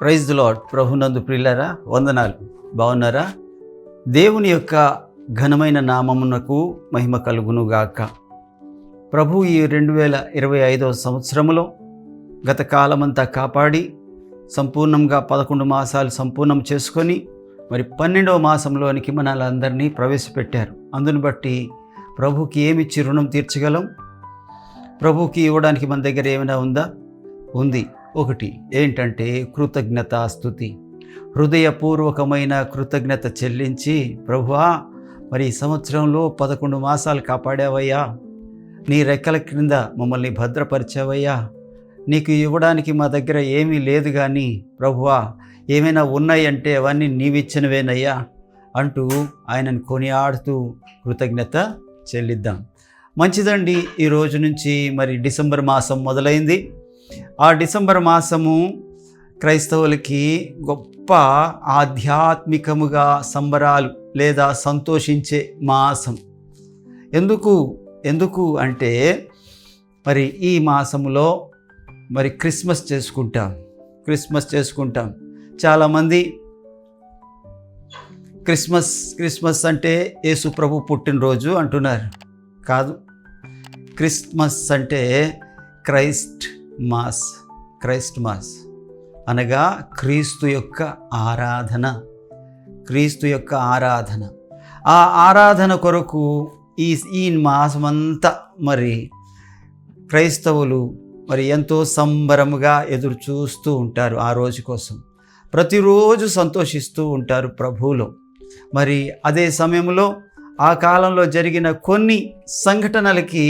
Praise lord ప్రభునందు ప్రిల్లరా వందనాలు. బాగున్నారా? దేవుని యొక్క ఘనమైన నామమునకు మహిమ కలుగునుగాక. ప్రభు ఈ రెండు వేల ఇరవై ఐదవ సంవత్సరములో గత కాలమంతా కాపాడి సంపూర్ణంగా పదకొండు మాసాలు సంపూర్ణం చేసుకొని మరి పన్నెండవ మాసంలోనికి మనలందరినీ ప్రవేశపెట్టారు. అందును బట్టి ప్రభుకి ఏమిచ్చి రుణం తీర్చగలం? ప్రభుకి ఇవ్వడానికి మన దగ్గర ఏమైనా ఉందా? ఉంది. ఒకటి ఏంటంటే కృతజ్ఞత స్థుతి. హృదయపూర్వకమైన కృతజ్ఞత చెల్లించి ప్రభువా మరి ఈ సంవత్సరంలో పదకొండు మాసాలు కాపాడావయ్యా. నీ రెక్కల క్రింద మమ్మల్ని భద్రపరిచావయ్యా. నీకు ఇవ్వడానికి మా దగ్గర ఏమీ లేదు కానీ ప్రభువా ఏమైనా ఉన్నాయంటే అవన్నీ నీవిచ్చినవేనయ్యా అంటూ ఆయనను కొనియాడుతూ కృతజ్ఞత చెల్లిద్దాం. మంచిదండి. ఈ రోజు నుంచి మరి డిసెంబర్ మాసం మొదలైంది. ఆ డిసెంబర్ మాసము క్రైస్తవులకి గొప్ప ఆధ్యాత్మికముగా సంబరాలు లేదా సంతోషించే మాసం. ఎందుకు? ఎందుకు అంటే మరి ఈ మాసములో మరి క్రిస్మస్ చేసుకుంటాం. క్రిస్మస్ చేసుకుంటాం. చాలామంది క్రిస్మస్ క్రిస్మస్ అంటే యేసు ప్రభు పుట్టినరోజు అంటున్నారు. కాదు. క్రిస్మస్ అంటే క్రైస్ట్ మాస్ క్రైస్ట్ మాస్. అనగా క్రీస్తు యొక్క ఆరాధన క్రీస్తు యొక్క ఆరాధన. ఆ ఆరాధన కొరకు ఈ ఈ మాసమంతా మరి క్రైస్తవులు మరి ఎంతో సంబరముగా ఎదురు చూస్తూ ఉంటారు ఆ రోజు కోసం. ప్రతిరోజు సంతోషిస్తూ ఉంటారు ప్రభువులో. మరి అదే సమయంలో ఆ కాలంలో జరిగిన కొన్ని సంఘటనలకి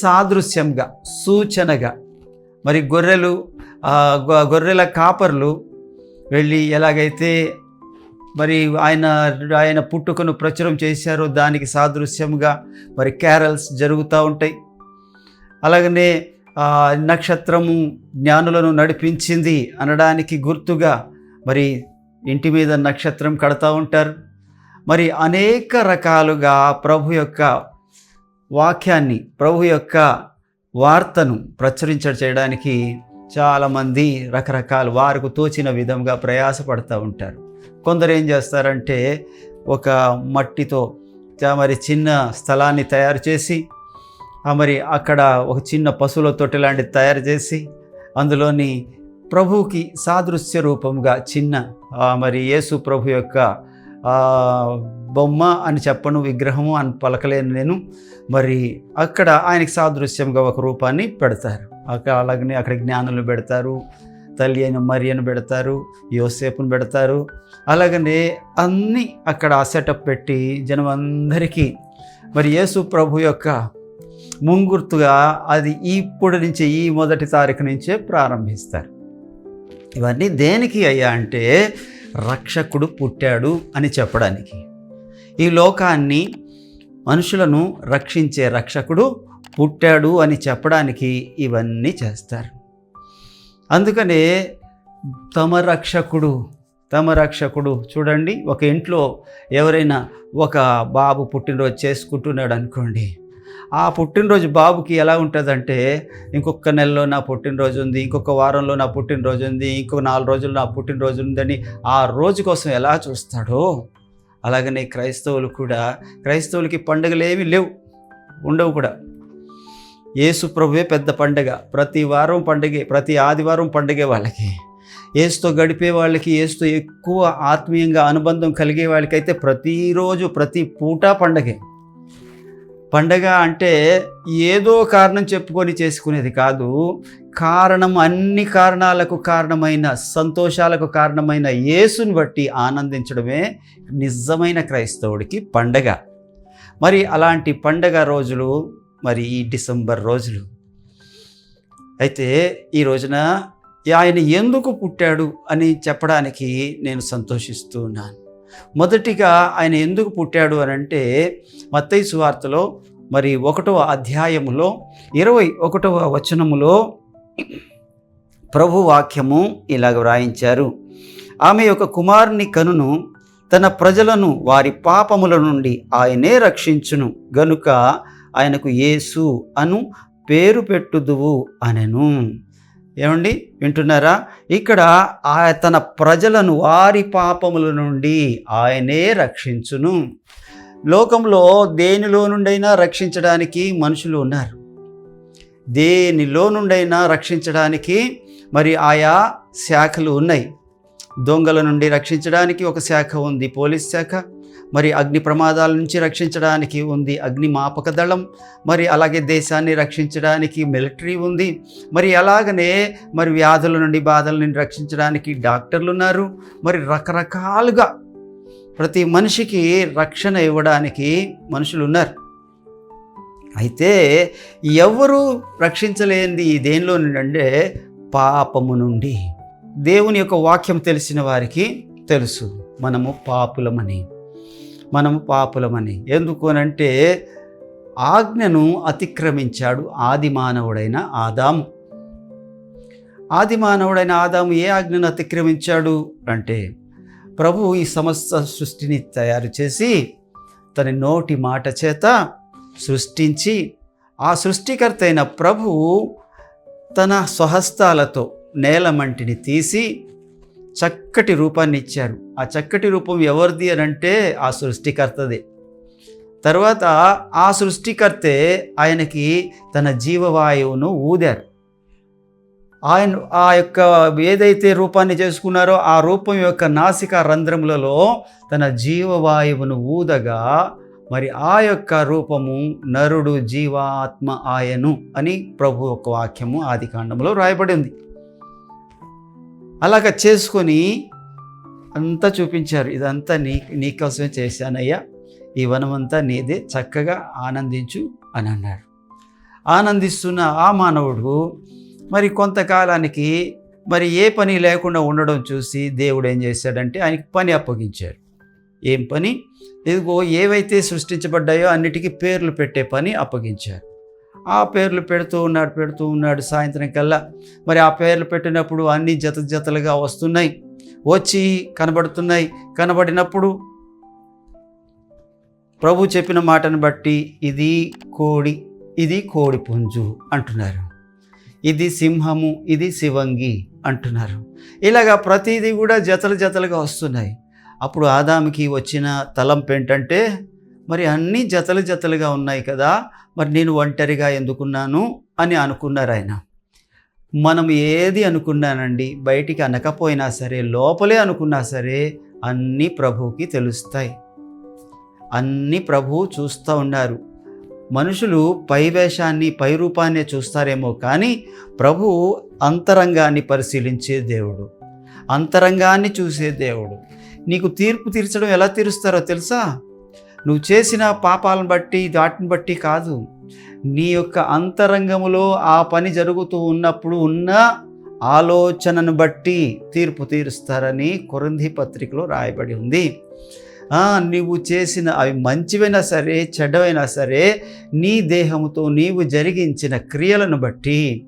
సాదృశ్యంగా సూచనగా మరి గొర్రెలు గొర్రెల కాపర్లు వెళ్ళి ఎలాగైతే మరి ఆయన ఆయన పుట్టుకను ప్రచురం చేశారో దానికి సాదృశ్యంగా మరి క్యారల్స్ జరుగుతూ ఉంటాయి. అలాగనే నక్షత్రము జ్ఞానులను నడిపించింది అనడానికి గుర్తుగా మరి ఇంటి మీద నక్షత్రం కడతా ఉంటారు. మరి అనేక రకాలుగా ప్రభు యొక్క వాక్యాన్ని ప్రభు యొక్క వార్తను ప్రచురించ చేయడానికి చాలామంది రకరకాల వారికి తోచిన విధంగా ప్రయాసపడుతూ ఉంటారు. కొందరు ఏం చేస్తారంటే ఒక మట్టితో మరి చిన్న స్థలాన్ని తయారు చేసి ఆ మరి అక్కడ ఒక చిన్న పశువుల తొట్టి లాంటిది తయారు చేసి అందులోని ప్రభువుకి సాదృశ్య రూపంగా చిన్న మరి యేసు ప్రభు యొక్క బొమ్మ అని చెప్పను విగ్రహము అని పలకలేను నేను. మరి అక్కడ ఆయనకి సాదృశ్యంగా ఒక రూపాన్ని పెడతారు. అక్కడ అలాగనే అక్కడ జ్ఞానులు పెడతారు తల్లి అయిన మరియను పెడతారు యోసేపును పెడతారు. అలాగనే అన్నీ అక్కడ ఆ సెటప్ పెట్టి జనం అందరికీ మరి యేసు ప్రభు యొక్క ముంగుర్తుగా అది ఇప్పుడు నుంచి ఈ మొదటి తారీఖు నుంచే ప్రారంభిస్తారు. ఇవన్నీ దేనికి అయ్యా అంటే రక్షకుడు పుట్టాడు అని చెప్పడానికి. ఈ లోకాన్ని మనుషులను రక్షించే రక్షకుడు పుట్టాడు అని చెప్పడానికి ఇవన్నీ చేస్తారు. అందుకనే తమ రక్షకుడు తమ రక్షకుడు చూడండి ఒక ఇంట్లో ఎవరైనా ఒక బాబు పుట్టినరోజు చేసుకుంటున్నాడు అనుకోండి ఆ పుట్టినరోజు బాబుకి ఎలా ఉంటుందంటే ఇంకొక నెలలో నా పుట్టినరోజు ఉంది ఇంకొక వారంలో నా పుట్టినరోజు ఉంది ఇంకొక నాలుగు రోజులు నా పుట్టినరోజు ఉందని ఆ రోజు కోసం ఎలా చూస్తాడో అలాగనే క్రైస్తవులు కూడా క్రైస్తవులకి పండుగలు లేవు ఉండవు కూడా. యేసు ప్రభువే పెద్ద పండగ ప్రతి వారం పండగే ప్రతి ఆదివారం పండగే వాళ్ళకి. ఏసుతో గడిపే వాళ్ళకి ఏసుతో ఎక్కువ ఆత్మీయంగా అనుబంధం కలిగే వాళ్ళకైతే ప్రతిరోజు ప్రతి పూట పండగే. పండగ అంటే ఏదో కారణం చెప్పుకొని చేసుకునేది కాదు. కారణం అన్ని కారణాలకు కారణమైన సంతోషాలకు కారణమైన యేసుని బట్టి ఆనందించడమే నిజమైన క్రైస్తవుడికి పండగ. మరి అలాంటి పండగ రోజులు మరి ఈ డిసెంబర్ రోజులు? అయితే ఈ రోజున ఆయన ఎందుకు పుట్టాడు అని చెప్పడానికి నేను సంతోషిస్తూ ఉన్నాను. మొదటిగా ఆయన ఎందుకు పుట్టాడు అని అంటే మత్తయి సువార్తలో మరి ఒకటవ అధ్యాయములో ఇరవై ఒకటవ వచనములో ప్రభు వాక్యము ఇలాగ వ్రాయించారు. ఆమె యొక్క కుమారుని కనును తన ప్రజలను వారి పాపముల నుండి ఆయనే రక్షించును. గనుక ఆయనకు యేసు అను పేరు పెట్టుదువు అనెను. ఏమండి? వింటున్నారా? ఇక్కడ ఆ తన ప్రజలను వారి పాపముల నుండి ఆయనే రక్షించును. లోకంలో దేనిలో నుండైనా రక్షించడానికి మనుషులు ఉన్నారు. దేనిలో నుండైనా రక్షించడానికి మరి ఆయా శాఖలు ఉన్నాయి. దొంగల నుండి రక్షించడానికి ఒక శాఖ ఉంది పోలీస్ శాఖ. మరి అగ్ని ప్రమాదాల నుంచి రక్షించడానికి ఉంది అగ్ని మాపక దళం. మరి అలాగే దేశాన్ని రక్షించడానికి మిలిటరీ ఉంది. మరి అలాగనే మరి వ్యాధుల నుండి బాధల నుండి రక్షించడానికి డాక్టర్లు ఉన్నారు. మరి రకరకాలుగా ప్రతి మనిషికి రక్షణ ఇవ్వడానికి మనుషులు ఉన్నారు. అయితే ఎవరు రక్షించలేనిది దేనిలో నుండి అంటే పాపము నుండి. దేవుని యొక్క వాక్యం తెలిసిన వారికి తెలుసు. మనము పాపులమని. మనము పాపులమని. ఎందుకునంటే ఆజ్ఞను అతిక్రమించాడు ఆది మానవుడైన ఆదాము. ఆది మానవుడైన ఆదాము ఏ ఆజ్ఞను అతిక్రమించాడు అంటే ప్రభు ఈ సమస్త సృష్టిని తయారు చేసి తన నోటి మాట చేత సృష్టించి ఆ సృష్టికర్త అయిన ప్రభు తన స్వహస్తాలతో నేలమంటిని తీసి చక్కటి రూపాన్ని ఇచ్చారు. ఆ చక్కటి రూపం ఎవరిది అని అంటే ఆ సృష్టికర్తదే. తర్వాత ఆ సృష్టికర్తే ఆయనకి తన జీవవాయువును ఊదారు. ఆయన ఆ యొక్క ఏదైతే రూపాన్ని చేసుకున్నారో ఆ రూపం యొక్క నాసిక రంధ్రములలో తన జీవవాయువును ఊదగా మరి ఆ యొక్క రూపము నరుడు జీవాత్మ ఆయను అని ప్రభు ఒక వాక్యము ఆది కాండంలో రాయబడింది అలాగ చేసుకొని అంతా చూపించారు. ఇదంతా నీ నీకోసమే చేశానయ్యా. ఈ వనమంతా నీదే. చక్కగా ఆనందించు అని అన్నాడు ఆనందిస్తున్న ఆ మానవుడు మరి కొంతకాలానికి మరి ఏ పని లేకుండా ఉండడం చూసి దేవుడు ఏం చేశాడంటే ఆయనకి పని అప్పగించాడు. ఏం పని? ఇదిగో ఏవైతే సృష్టించబడ్డాయో అన్నిటికీ పేర్లు పెట్టే పని అప్పగించారు. ఆ పేర్లు పెడుతూ ఉన్నాడు పెడుతూ ఉన్నాడు సాయంత్రం కల్లా. మరి ఆ పేర్లు పెట్టినప్పుడు అన్ని జత జతలుగా వస్తున్నాయి. వచ్చి కనబడుతున్నాయి. కనబడినప్పుడు ప్రభు చెప్పిన మాటను బట్టి ఇది కోడి ఇది కోడి పుంజు అంటున్నారు. ఇది సింహము ఇది శివంగి అంటున్నారు. ఇలాగా ప్రతిదీ కూడా జతలు జతలుగా వస్తున్నాయి. అప్పుడు ఆదాముకి వచ్చిన తలంపు ఏంటంటే మరి అన్నీ జతలు జతలుగా ఉన్నాయి కదా మరి నేను ఒంటరిగా ఎందుకున్నాను అని అనుకున్నారు ఆయన. మనం ఏది అనుకున్నానండి బయటికి అనకపోయినా సరే లోపలే అనుకున్నా సరే అన్నీ ప్రభువుకి తెలుస్తాయి. అన్నీ ప్రభువు చూస్తూ ఉన్నారు. మనుషులు పై వేషాన్ని పై రూపాన్ని చూస్తారేమో కానీ ప్రభు అంతరంగాన్ని పరిశీలించే దేవుడు. అంతరంగాన్ని చూసే దేవుడు. నీకు తీర్పు తీర్చడం ఎలా తీరుస్తారో తెలుసా? నువ్వు చేసిన పాపాలను బట్టి వాటిని బట్టి కాదు. నీ యొక్క అంతరంగములో ఆ పని జరుగుతూ ఉన్నప్పుడు ఉన్న ఆలోచనను బట్టి తీర్పు తీరుస్తారని కొరంది పత్రికలో రాయబడి ఉంది. నువ్వు నీవు చేసిన అవి మంచివైనా సరే చెడ్డవైనా సరే నీ దేహముతో నీవు జరిగించిన క్రియలను బట్టి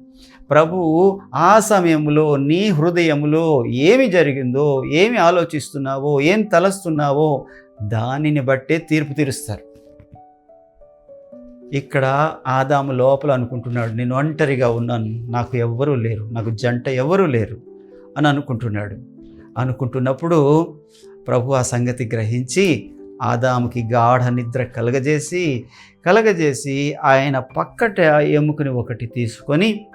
ప్రభువు ఆ సమయంలో నీ హృదయంలో ఏమి జరిగిందో ఏమి ఆలోచిస్తున్నావో ఏం తలస్తున్నావో దానిని బట్టే తీర్పు తీరుస్తారు. ఇక్కడ ఆదాము లోపల అనుకుంటున్నాడు నేను ఒంటరిగా ఉన్నాను నాకు ఎవ్వరూ లేరు నాకు జంట ఎవరూ లేరు అని అనుకుంటున్నాడు. అనుకుంటున్నప్పుడు ప్రభు ఆ సంగతి గ్రహించి ఆదాముకి గాఢ నిద్ర కలగజేసి కలగజేసి ఆయన పక్కట ఎముకని ఒకటి తీసుకొని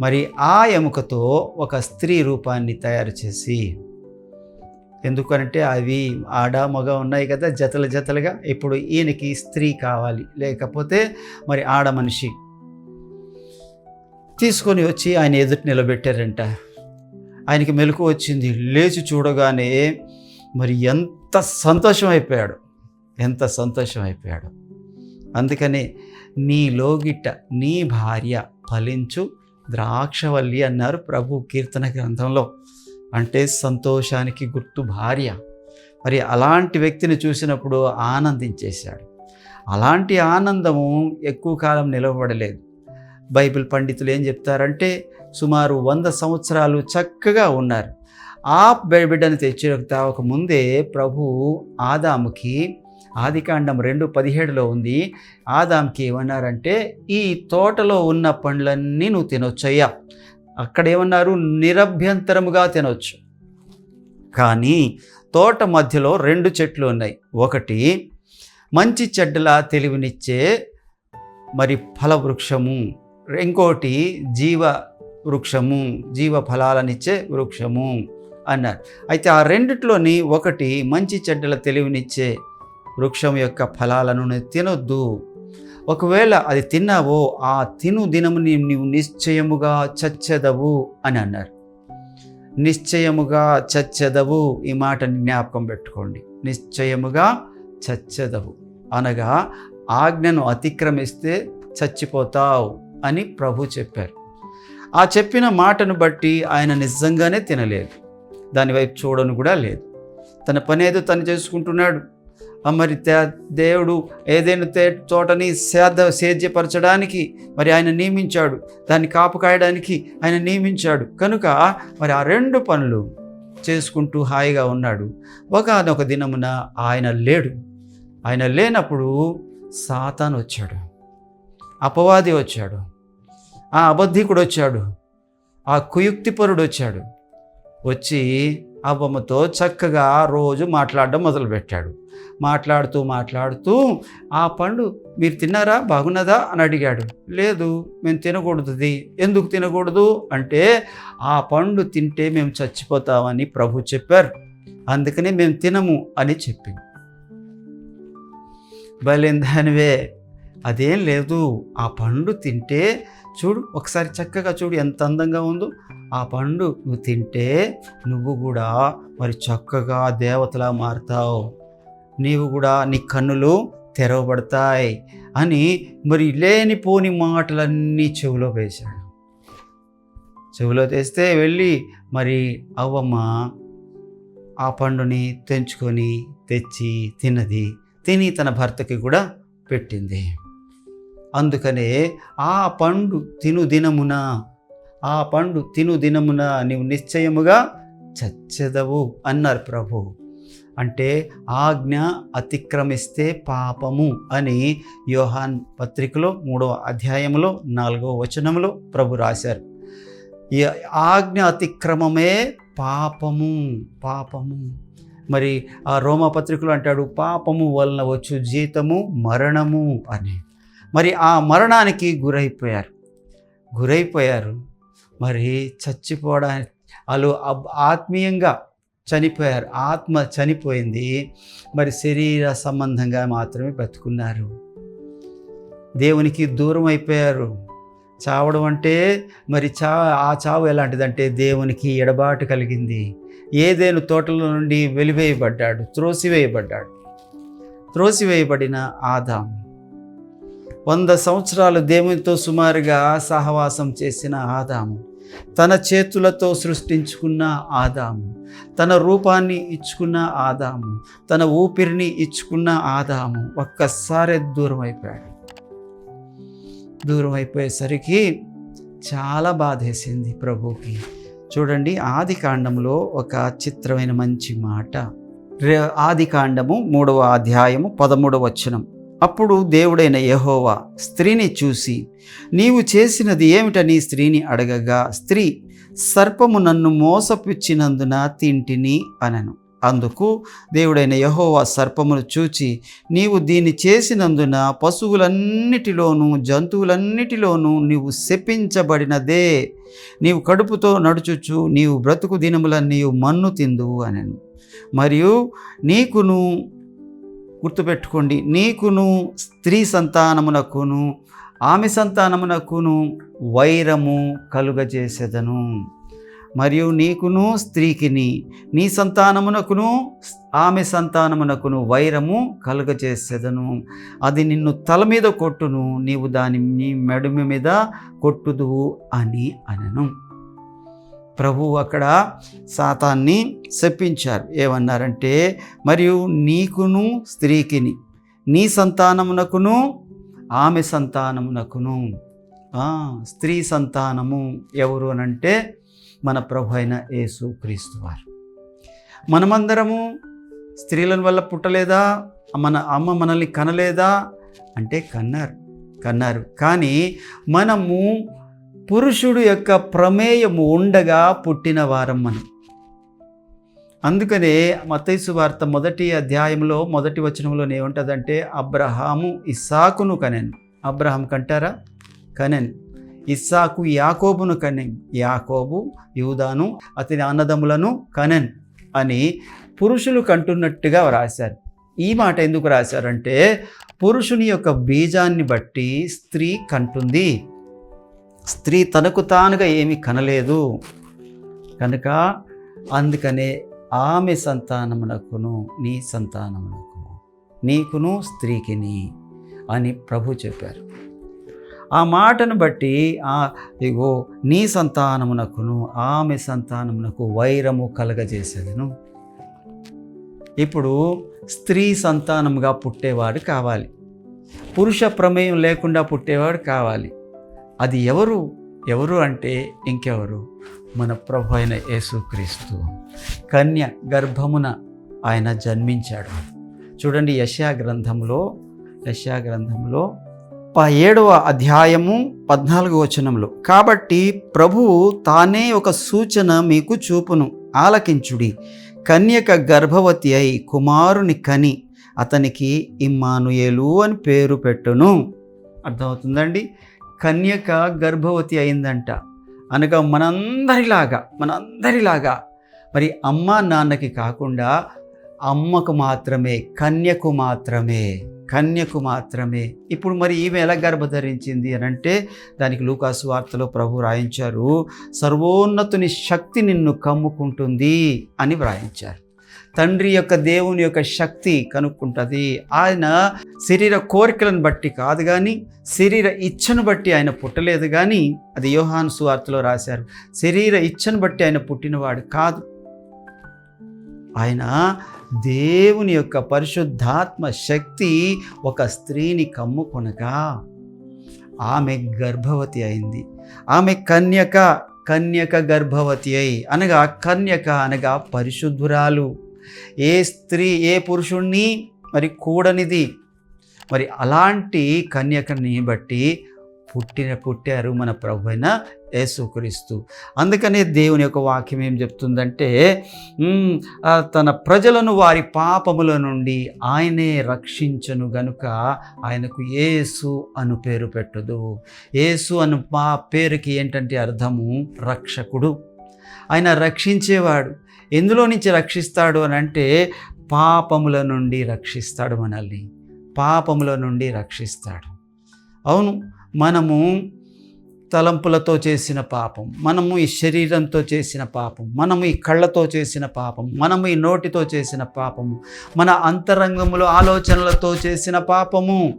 మరి ఆ ఎముకతో ఒక స్త్రీ రూపాన్ని తయారు చేసి ఎందుకంటే అవి ఆడ మగ ఉన్నాయి కదా జతలు జతలుగా. ఇప్పుడు ఈయనకి స్త్రీ కావాలి. లేకపోతే మరి ఆడ మనిషి. తీసుకొని వచ్చి ఆయన ఎదుటి నిలబెట్టారంట. ఆయనకి మెలకు వచ్చింది. లేచి చూడగానే మరి ఎంత సంతోషం అయిపోయాడు ఎంత సంతోషం అయిపోయాడు అందుకనే నీ లోగిట నీ భార్య ఫలించు ద్రాక్షవల్లి అన్నారు ప్రభు కీర్తన గ్రంథంలో. అంటే సంతోషానికి గుర్తు భార్య. మరి అలాంటి వ్యక్తిని చూసినప్పుడు ఆనందించేశాడు. అలాంటి ఆనందము ఎక్కువ కాలం నిలవబడలేదు. బైబిల్ పండితులు ఏం చెప్తారంటే సుమారు వంద సంవత్సరాలు చక్కగా ఉన్నారు. ఆ బిడ్డను తెచ్చి ముందే ప్రభు ఆదాముకి ఆదికాండం రెండు పదిహేడులో ఉంది. ఆదాంకి ఏమన్నారంటే ఈ తోటలో ఉన్న పండ్లన్నీ నువ్వు తినొచ్చయ్యా. అక్కడ ఏమన్నారు నిరభ్యంతరముగా తినవచ్చు కానీ తోట మధ్యలో రెండు చెట్లు ఉన్నాయి. ఒకటి మంచి చెడ్డల తెలివినిచ్చే మరి ఫలవృక్షము. ఇంకోటి జీవ వృక్షము జీవ ఫలాలనిచ్చే వృక్షము అన్నారు. అయితే ఆ రెండిట్లోని ఒకటి మంచి చెడ్డల తెలివినిచ్చే వృక్షం యొక్క ఫలాలను తినొద్దు. ఒకవేళ అది తిన్నావో ఆ తిను దినము నీవు నిశ్చయముగా చచ్చెదవు అని అన్నారు. నిశ్చయముగా చచ్చెదవు ఈ మాటని జ్ఞాపకం పెట్టుకోండి. నిశ్చయముగా చచ్చెదవు. అనగా ఆజ్ఞను అతిక్రమిస్తే చచ్చిపోతావు అని ప్రభు చెప్పారు. ఆ చెప్పిన మాటను బట్టి ఆయన నిజంగానే తినలేదు. దాని వైపు చూడను కూడా లేదు. తన పని ఏదో తను చేసుకుంటున్నాడు. మరి దేవుడు ఏదైనా తే తోటని సేద సేద్యపరచడానికి మరి ఆయన నియమించాడు. దాన్ని కాపు కాయడానికి ఆయన నియమించాడు. కనుక మరి ఆ రెండు పనులు చేసుకుంటూ హాయిగా ఉన్నాడు. ఒకనొక దినమున ఆయన లేడు. ఆయన లేనప్పుడు సాతాన్ వచ్చాడు. అపవాది వచ్చాడు. ఆ అబద్ధికుడు వచ్చాడు. ఆ కుయుక్తిపరుడు వచ్చాడు. వచ్చి ఆ బొమ్మతో చక్కగా రోజు మాట్లాడడం మొదలుపెట్టాడు. మాట్లాడుతూ మాట్లాడుతూ ఆ పండు మీరు తిన్నారా? బాగున్నదా? అని అడిగాడు. లేదు మేము తినకూడదుది. ఎందుకు తినకూడదు? అంటే ఆ పండు తింటే మేము చచ్చిపోతామని ప్రభు చెప్పారు. అందుకనే మేము తినము అని చెప్పింది. బలిందానివే అదేం లేదు. ఆ పండు తింటే చూడు ఒకసారి చక్కగా చూడు ఎంత అందంగా ఉందో. ఆ పండు నువ్వు తింటే నువ్వు కూడా మరి చక్కగా దేవతలా మారుతావు. నీవు కూడా నీ కన్నులు తెరవబడతాయి అని మరి లేనిపోని మాటలన్నీ చెవిలో వేశాడు. చెవిలో తెస్తే వెళ్ళి మరి అవ్వమ్మ ఆ పండుని తెంచుకొని తెచ్చి తిన్నది. తిని తన భర్తకి కూడా పెట్టింది. అందుకనే ఆ పండు తిను దినమున ఆ పండు తిను దినమున నీవు నిశ్చయముగా చచ్చెదవు అన్నారు ప్రభు. అంటే ఆజ్ఞ అతిక్రమిస్తే పాపము అని యోహాన్ పత్రికలో మూడవ అధ్యాయంలో నాలుగవ వచనంలో ప్రభు రాశారు. ఈ ఆజ్ఞ అతిక్రమమే పాపము పాపము. మరి ఆ రోమపత్రికలు అంటాడు పాపము వలన వచ్చు జీతము మరణము అని. మరి ఆ మరణానికి గురైపోయారు. గురైపోయారు. మరి చచ్చిపోవడానికి వాళ్ళు అబ్- ఆత్మీయంగా చనిపోయారు. ఆత్మ చనిపోయింది. మరి శరీర సంబంధంగా మాత్రమే బతుకున్నారు. దేవునికి దూరం అయిపోయారు. చావడం అంటే మరి చా ఆ చావు ఎలాంటిదంటే దేవునికి ఎడబాటు కలిగింది. ఏదేను తోటలో నుండి వెలివేయబడ్డాడు. త్రోసివేయబడ్డాడు. త్రోసివేయబడిన ఆదాం. వంద సంవత్సరాలు దేవునితో సుమారుగా సహవాసం చేసిన ఆదాము. తన చేతులతో సృష్టించుకున్న ఆదాము తన రూపాన్ని ఇచ్చుకున్న ఆదాము తన ఊపిరిని ఇచ్చుకున్న ఆదాము ఒక్కసారి దూరం అయిపోయాడు. దూరం అయిపోయేసరికి చాలా బాధేసింది ప్రభుకి చూడండి ఆది కాండంలో ఒక చిత్రమైన మంచి మాట. రే- ఆది కాండము మూడవ అధ్యాయము పదమూడవ వచనం. అప్పుడు దేవుడైన యహోవా స్త్రీని చూసి నీవు చేసినది ఏమిటని స్త్రీని అడగగా స్త్రీ సర్పము నన్ను మోసపుచ్చినందున తింటిని అనను. అందుకు దేవుడైన యహోవా సర్పమును చూచి నీవు దీన్ని చేసినందున పశువులన్నిటిలోనూ జంతువులన్నిటిలోనూ నీవు శపించబడినదే. నీవు కడుపుతో నడుచుచు నీవు బ్రతుకు దినములన్నీ మన్ను తిందువు అనను. మరియు నీకును గుర్తుపెట్టుకోండి. నీకును స్త్రీ సంతానమునకును ఆమె సంతానమునకును వైరము కలుగజేసేదను. మరియు నీకును స్త్రీకిని నీ సంతానమునకును ఆమె సంతానమునకును వైరము కలుగజేసేదను. అది నిన్ను తల మీద కొట్టును నీవు దాని నీ మీద కొట్టుదువు అని అనను. ప్రభువు అక్కడ సాతాన్ని శపించారు. ఏమన్నారంటే మరియు నీకును స్త్రీకిని నీ సంతానమునకును ఆమె సంతానమునకును. స్త్రీ సంతానము ఎవరు అనంటే మన ప్రభు అయిన యేసు క్రీస్తు వారు. మనమందరము స్త్రీల వల్ల పుట్టలేదా? మన అమ్మ మనల్ని కనలేదా? అంటే కన్నారు కన్నారు. కానీ మనము పురుషుడు యొక్క ప్రమేయము ఉండగా పుట్టిన వారం మనం. అందుకనే మతైసు వార్త మొదటి అధ్యాయంలో మొదటి వచనంలో ఏముంటుందంటే అబ్రహాము ఇస్సాకును కనెన్. అబ్రహాం కంటారా? కనెన్. ఇస్సాకు యాకోబును కనెన్. యాకోబు యూదాను అతని అన్నదములను కనెన్ అని పురుషులు కంటున్నట్టుగా రాశారు ఈ మాట ఎందుకు రాశారంటే పురుషుని యొక్క బీజాన్ని బట్టి స్త్రీ కంటుంది. స్త్రీ తనకు తానుగా ఏమీ కనలేదు. కనుక అందుకనే ఆమె సంతానమునకును నీ సంతానమునకు నీకును స్త్రీకిని అని ప్రభు చెప్పారు. ఆ మాటను బట్టి ఆ ఇగో నీ సంతానమునకును ఆమె సంతానమునకు వైరము కలగజేసేదను. ఇప్పుడు స్త్రీ సంతానముగా పుట్టేవాడు కావాలి. పురుష ప్రమేయం లేకుండా పుట్టేవాడు కావాలి. అది ఎవరు? ఎవరు అంటే ఇంకెవరు? మన ప్రభు అయిన యేసుక్రీస్తు కన్య గర్భమున ఆయన జన్మించాడు. చూడండి యశా గ్రంథంలో యశా గ్రంథంలో ప ఏడవ అధ్యాయము పద్నాలుగు వచనంలో కాబట్టి ప్రభువు తానే ఒక సూచన మీకు చూపును. ఆలకించుడి. కన్యక గర్భవతి అయి కుమారుని కని అతనికి ఇమ్మానుయేలు అని పేరు పెట్టును. అర్థమవుతుందండి? కన్యక గర్భవతి అయిందంట. అనగా మనందరిలాగా మనందరిలాగా. మరి అమ్మ నాన్నకి కాకుండా అమ్మకు మాత్రమే కన్యకు మాత్రమే కన్యకు మాత్రమే. ఇప్పుడు మరి ఈమె ఎలా గర్భధరించింది అని అంటే దానికి లూకాసు వార్తలో ప్రభు రాయించారు సర్వోన్నతుని శక్తి నిన్ను కమ్ముకుంటుంది అని వ్రాయించారు. తండ్రి యొక్క దేవుని యొక్క శక్తి కనుక్కుంటుంది. ఆయన శరీర కోరికలను బట్టి కాదు కానీ శరీర ఇచ్చను బట్టి ఆయన పుట్టలేదు కానీ అది యోహాను సువార్తలో రాశారు. శరీర ఇచ్చను బట్టి ఆయన పుట్టినవాడు కాదు. ఆయన దేవుని యొక్క పరిశుద్ధాత్మ శక్తి ఒక స్త్రీని కమ్ముకొనగా ఆమె గర్భవతి అయింది. ఆమె కన్యక కన్యక గర్భవతి అయి అనగా కన్యక అనగా పరిశుద్ధురాలు. ఏ స్త్రీ ఏ పురుషుణ్ణి మరి కూడనిది? మరి అలాంటి కన్యకని బట్టి పుట్టిన పుట్టారు మన ప్రభు అయిన యేసుక్రీస్తు. అందుకనే దేవుని యొక్క వాక్యం ఏం చెప్తుందంటే తన ప్రజలను వారి పాపముల నుండి ఆయనే రక్షించను గనుక ఆయనకు యేసు అను పేరు పెట్టదు. యేసు అను మా పేరుకి ఏంటంటే అర్థము రక్షకుడు. ఆయన రక్షించేవాడు. ఎందులో నుంచి రక్షిస్తాడు అని అంటే పాపముల నుండి రక్షిస్తాడు మనల్ని. పాపముల నుండి రక్షిస్తాడు. అవును మనము తలంపులతో చేసిన పాపం మనము ఈ శరీరంతో చేసిన పాపం మనము ఈ కళ్ళతో చేసిన పాపం మనము ఈ నోటితో చేసిన పాపము మన అంతరంగములో ఆలోచనలతో చేసిన పాపము.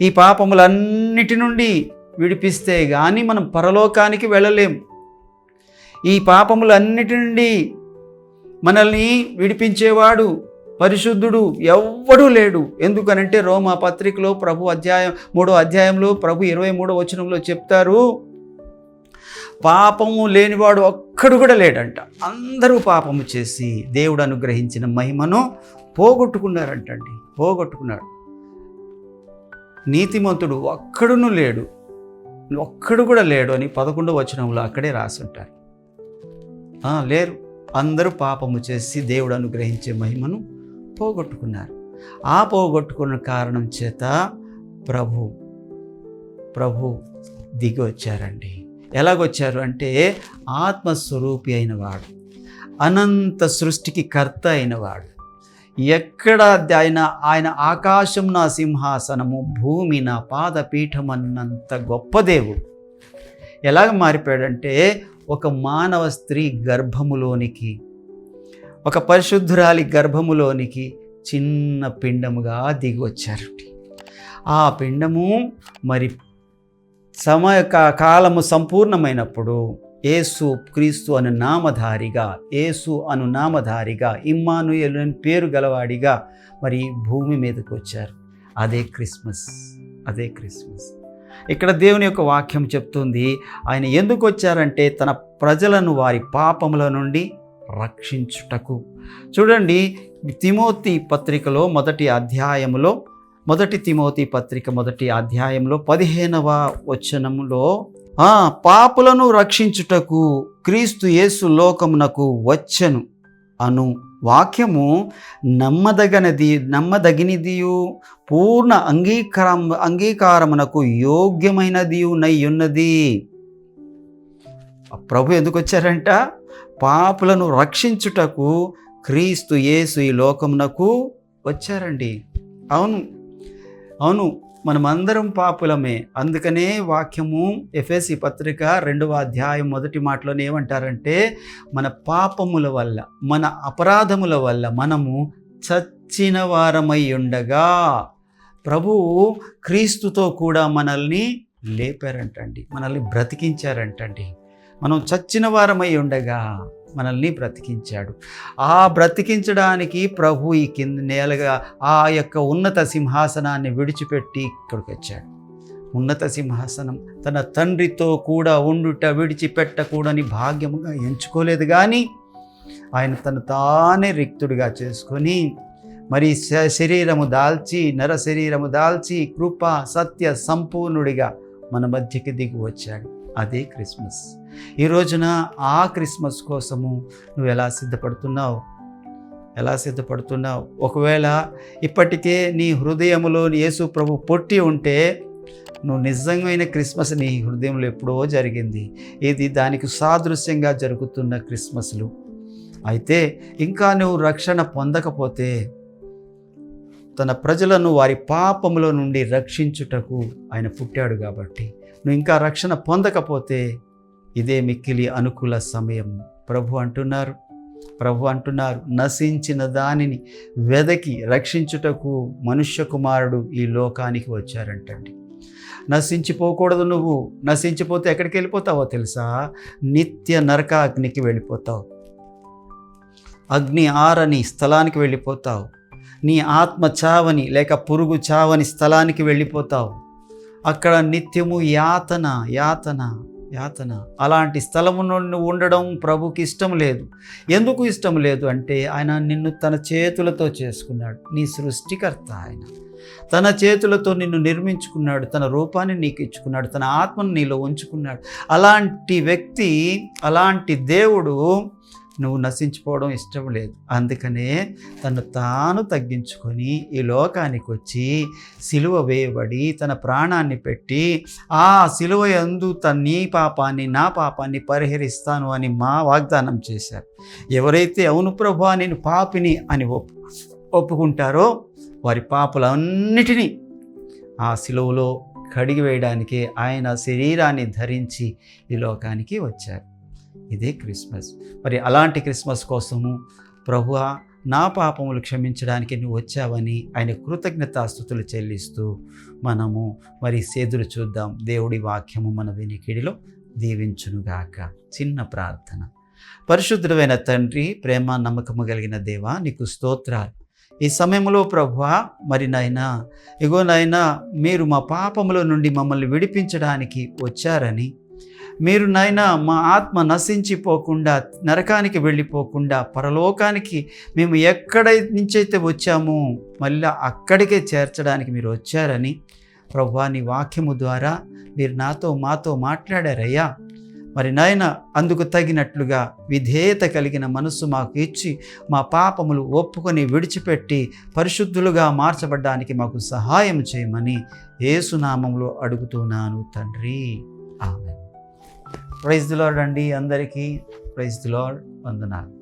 ఈ పాపములన్నిటి నుండి విడిపిస్తే కానీ మనం పరలోకానికి వెళ్ళలేం. ఈ పాపములన్నిటి నుండి మనల్ని విడిపించేవాడు పరిశుద్ధుడు ఎవ్వడూ లేడు. ఎందుకనంటే రోమా పత్రికలో ప్రభు అధ్యాయం మూడో అధ్యాయంలో ప్రభు ఇరవై మూడో వచనంలో చెప్తారు పాపము లేనివాడు ఒక్కడు కూడా లేడంట. అందరూ పాపము చేసి దేవుడు అనుగ్రహించిన మహిమను పోగొట్టుకున్నారంటండి. పోగొట్టుకున్నాడు నీతిమంతుడు ఒక్కడును లేడు. ఒక్కడు కూడా లేడు అని పదకొండవ వచనంలో అక్కడే రాసుంటారు. లేరు. అందరూ పాపము చేసి దేవుడు అనుగ్రహించే మహిమను పోగొట్టుకున్నారు. ఆ పోగొట్టుకున్న కారణం చేత ప్రభు ప్రభు దిగి వచ్చారండి ఎలాగొచ్చారు అంటే ఆత్మస్వరూపి అయినవాడు అనంత సృష్టికి కర్త అయినవాడు. ఎక్కడ ఆయన ఆయన ఆకాశం నా సింహాసనము భూమి నా పాదపీఠం అన్నంత గొప్ప దేవుడు. ఎలాగ మారిపోయాడంటే ఒక మానవ స్త్రీ గర్భములోనికి ఒక పరిశుద్ధురాలి గర్భములోనికి చిన్న పిండముగా దిగి వచ్చారు ఆ పిండము మరి సమయ కాలము సంపూర్ణమైనప్పుడు ఏసు క్రీస్తు అను నామధారిగా ఏసు అను నామధారిగా ఇమ్మానుయేలు అని పేరు గలవాడిగా మరి భూమి మీదకి వచ్చారు అదే క్రిస్మస్ అదే క్రిస్మస్. ఇక్కడ దేవుని యొక్క వాక్యం చెప్తుంది ఆయన ఎందుకు వచ్చారంటే తన ప్రజలను వారి పాపముల నుండి రక్షించుటకు. చూడండి తిమోతి పత్రికలో మొదటి అధ్యాయంలో మొదటి తిమోతి పత్రిక మొదటి అధ్యాయంలో పదిహేనవ వచనంలో పాపులను రక్షించుటకు క్రీస్తు యేసు లోకమునకు వచ్చెను అను. వాక్యము నమ్మదగనది నమ్మదగినదియు పూర్ణ అంగీకారం అంగీకారమునకు యోగ్యమైనదియు నై ఉన్నది ప్రభు ఎందుకు వచ్చారంట? పాపులను రక్షించుటకు క్రీస్తు యేసు ఈ లోకమునకు వచ్చారండి. అవును అవును. మనమందరం పాపులమే. అందుకనే వాక్యము ఎఫ్ఎస్సి పత్రిక రెండవ అధ్యాయం మొదటి మాటలోనే ఏమంటారంటే మన పాపముల వల్ల మన అపరాధముల వల్ల మనము చచ్చిన వారమై ఉండగా ప్రభువు క్రీస్తుతో కూడా మనల్ని లేపారంటండి మనల్ని బ్రతికించారంటండి. మనం చచ్చిన వారమై ఉండగా మనల్ని బ్రతికించాడు. ఆ బ్రతికించడానికి ప్రభు ఈ కింద నేలగా ఆ యొక్క ఉన్నత సింహాసనాన్ని విడిచిపెట్టి ఇక్కడికి వచ్చాడు ఉన్నత సింహాసనం తన తండ్రితో కూడా ఉండుట విడిచిపెట్టకూడని భాగ్యముగా ఎంచుకోలేదు కానీ ఆయన తను తానే రిక్తుడిగా చేసుకొని మరి శ- శరీరము దాల్చి నర శరీరము దాల్చి కృప సత్య సంపూర్ణుడిగా మన మధ్యకి దిగి వచ్చాడు అదే క్రిస్మస్. ఈ రోజున ఆ క్రిస్మస్ కోసము నువ్వు ఎలా సిద్ధపడుతున్నావు? ఎలా సిద్ధపడుతున్నావు? ఒకవేళ ఇప్పటికే నీ హృదయంలో యేసు ప్రభు పొట్టి ఉంటే నువ్వు నిజమైన క్రిస్మస్ నీ హృదయంలో ఎప్పుడో జరిగింది. ఇది దానికి సాదృశ్యంగా జరుగుతున్న క్రిస్మస్లు. అయితే ఇంకా నువ్వు రక్షణ పొందకపోతే తన ప్రజలను వారి పాపముల నుండి రక్షించుటకు ఆయన పుట్టాడు కాబట్టి నువ్వు ఇంకా రక్షణ పొందకపోతే ఇదే మిక్కిలి అనుకూల సమయం. ప్రభు అంటున్నారు. ప్రభు అంటున్నారు. నశించిన దానిని వెదకి రక్షించుటకు మనుష్య కుమారుడు ఈ లోకానికి వచ్చారంటండి. నశించిపోకూడదు నువ్వు. నశించిపోతే ఎక్కడికి వెళ్ళిపోతావో తెలుసా? నిత్య నరకాగ్నికి వెళ్ళిపోతావు. అగ్ని ఆరని స్థలానికి వెళ్ళిపోతావు. నీ ఆత్మ చావని లేక పురుగు చావని స్థలానికి వెళ్ళిపోతావు. అక్కడ నిత్యము యాతన యాతన యాతన. అలాంటి స్థలము నుండి ఉండడం ప్రభుకి ఇష్టం లేదు. ఎందుకు ఇష్టం లేదు అంటే ఆయన నిన్ను తన చేతులతో చేసుకున్నాడు. నీ సృష్టికర్త ఆయన. తన చేతులతో నిన్ను నిర్మించుకున్నాడు. తన రూపాన్ని నీకు ఇచ్చుకున్నాడు. తన ఆత్మను నీలో ఉంచుకున్నాడు. అలాంటి వ్యక్తి అలాంటి దేవుడు నువ్వు నశించిపోవడం ఇష్టం లేదు. అందుకనే తను తాను తగ్గించుకొని ఈ లోకానికి వచ్చి సిలువ వేయబడి తన ప్రాణాన్ని పెట్టి ఆ సిలువ ఎందు తన నీ పాపాన్ని నా పాపాన్ని పరిహరిస్తాను అని మా వాగ్దానం చేశారు. ఎవరైతే అవును ప్రభు నేను పాపిని అని ఒప్పు ఒప్పుకుంటారో వారి పాపలన్నిటినీ ఆ సిలువలో కడిగి వేయడానికే ఆయన శరీరాన్ని ధరించి ఈ లోకానికి వచ్చారు. ఇదే క్రిస్మస్. మరి అలాంటి క్రిస్మస్ కోసము ప్రభు నా పాపములు క్షమించడానికి నువ్వు వచ్చావని ఆయన కృతజ్ఞతాస్థుతులు చెల్లిస్తూ మనము మరి సేదులు చూద్దాం. దేవుడి వాక్యము మన వినికిడిలో దీవించునుగాక. చిన్న ప్రార్థన. పరిశుద్ధుడైన తండ్రి ప్రేమ నమ్మకము కలిగిన దేవా నీకు స్తోత్రాలు. ఈ సమయంలో ప్రభువ మరి నాయనా ఇగో నాయనా మీరు మా పాపముల నుండి మమ్మల్ని విడిపించడానికి వచ్చారని మీరు నాయన మా ఆత్మ నశించిపోకుండా నరకానికి వెళ్ళిపోకుండా పరలోకానికి మేము ఎక్కడ నుంచైతే వచ్చామో మళ్ళీ అక్కడికే చేర్చడానికి మీరు వచ్చారని ప్రభా నీ వాక్యము ద్వారా మీరు నాతో మాతో మాట్లాడారయ్యా. మరి నాయన అందుకు తగినట్లుగా విధేయత కలిగిన మనస్సు మాకు ఇచ్చి మా పాపములు ఒప్పుకొని విడిచిపెట్టి పరిశుద్ధులుగా మార్చబడ్డానికి మాకు సహాయం చేయమని ఏసునామంలో అడుగుతున్నాను తండ్రి. ఆమె ప్రైజ్ ది అండి అందరికీ ప్రైజ్ ది వందనాలు.